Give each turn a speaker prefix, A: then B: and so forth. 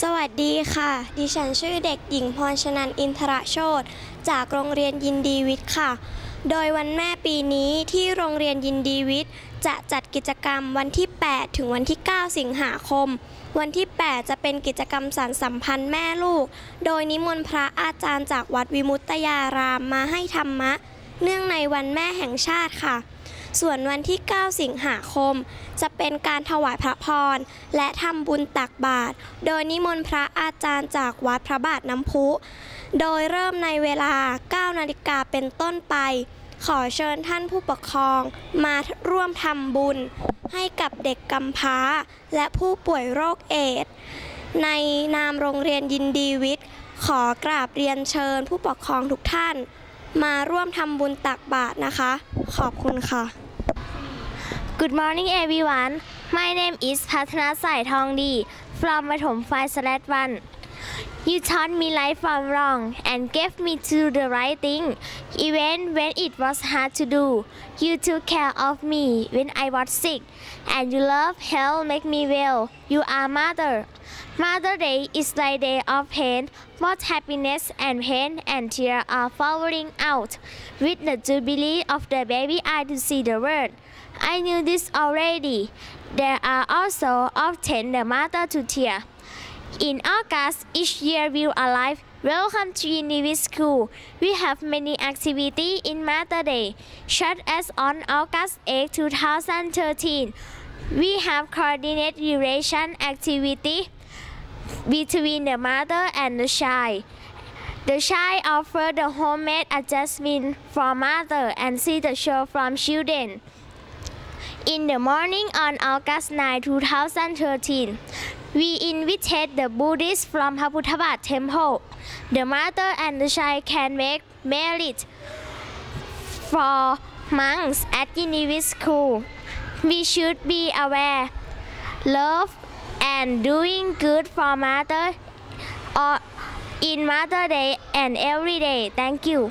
A: สวัสดีค่ะ ดิฉันชื่อเด็กหญิงพรชนันอินทรโชตจากโรงเรียนยินดีวิทย์ค่ะ โดยวันแม่ปีนี้ที่โรงเรียนยินดีวิทย์ จะจัดกิจกรรมวันที่ 8 ถึงวันที่ 9 สิงหาคม วันที่ 8 จะเป็นกิจกรรมสารสัมพันธ์แม่ลูก โดยนิมนต์พระอาจารย์จากวัดวิมุตตยารามมาให้ธรรมะ เนื่องในวันแม่แห่งชาติค่ะ ส่วนวันที่ 9 สิงหาคม จะเป็นการถวายพระพร และทำบุญตักบาตรโดยนิมนต์พระอาจารย์จากวัดพระบาทน้ำพุ โดยเริ่มในเวลา 9 นาฬิกาเป็นต้นไป ขอเชิญท่านผู้ปกครองมาร่วมทำบุญ ให้กับเด็กกำพร้า และผู้ป่วยโรคเอดส์ในนามโรงเรียนยินดีวิทย์ ขอกราบเรียนเชิญผู้ปกครองทุกท่าน มาร่วมทำบุญตักบาตรนะคะ ขอบคุณค่ะ
B: Good morning everyone. My name is Patna Sai Thongdi from Mathom 5/1. You taught me right from wrong and gave me to the right thing, even when it was hard to do. You took care of me when I was sick, and your love helped make me well. You are mother. Mother Day is like day of pain. Both happiness and pain and tears are falling out. With the jubilee of the baby eye to see the world. I knew this already. There are also often the mother to tear. In August, each year we alive. Welcome to Univis School. We have many activities in Mother Day, such as on August 8, 2013. We have coordinated duration activity between the mother and the child. The child offer the homemade adjustment for mother and see the show from children. In the morning on August 9, 2013, we invited the Buddhists from Paputabat Temple. The mother and the child can make merit for monks at Univis School. We should be aware, love, and doing good for mother or in Mother Day and every day. Thank you.